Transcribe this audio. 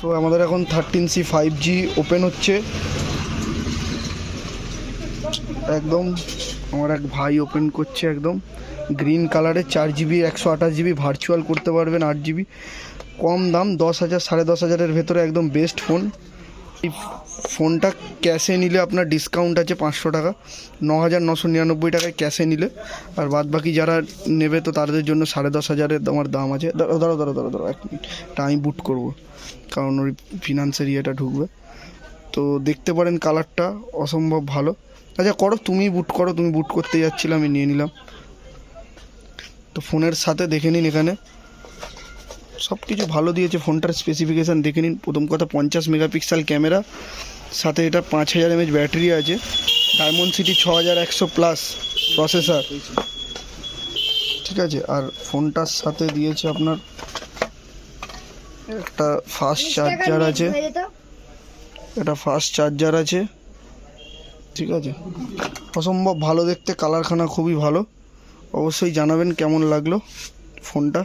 তো আমাদের এখন thirteen C five G open হচ্ছে। একদম আমার এক ভাই ওপেন করছে একদম। গ্রিন কালারে চার জিবি একশো আঠাশ জিবি ভার্চুয়াল করতে পারবেন আট জিবি কম দাম দশ হাজার, সাড়ে দশ হাজারের ভেতরে একদম বেস্ট ফোন এই ফোনটা ক্যাশে নিলে আপনার ডিসকাউন্ট আছে পাঁচশো টাকা। ন হাজার নশো নিরানব্বই টাকায় ক্যাশে নিলে। আর বাদ বাকি যারা নেবে তো তাদের জন্য সাড়ে দশ হাজারের আমার দাম আছে। দাঁড়াও দাঁড়াও দাঁড়াও দাঁড়াও এক মিনিট। আমি বুট করব। কারণ ওই ফিনান্সের ইয়েটা ঢুকবে। তো দেখতে পারেন কালারটা অসম্ভব ভালো। আচ্ছা করো তুমি বুট করো, তুমি বুট করতে যাচ্ছিলে, আমি নিয়ে নিলাম। তো ফোনের সাথে দেখে নিন এখানে। সব কিছু ভালো দিয়েছে ফোনটার স্পেসিফিকেশান দেখে নিন। প্রথম কথা পঞ্চাশ মেগাপিক্সেল ক্যামেরা সাথে এটা পাঁচ হাজার এমএচ ব্যাটারি আছে। ডায়মন্ড সিটি ছ হাজার একশো প্লাস প্রসেসার ঠিক আছে আর ফোনটার সাথে দিয়েছে আপনার একটা ফাস্ট চার্জার আছে। এটা ফাস্ট চার্জার আছে। ঠিক আছে অসম্ভব ভালো দেখতে কালারখানা খুবই ভালো। অবশ্যই জানাবেন কেমন লাগল ফোনটা।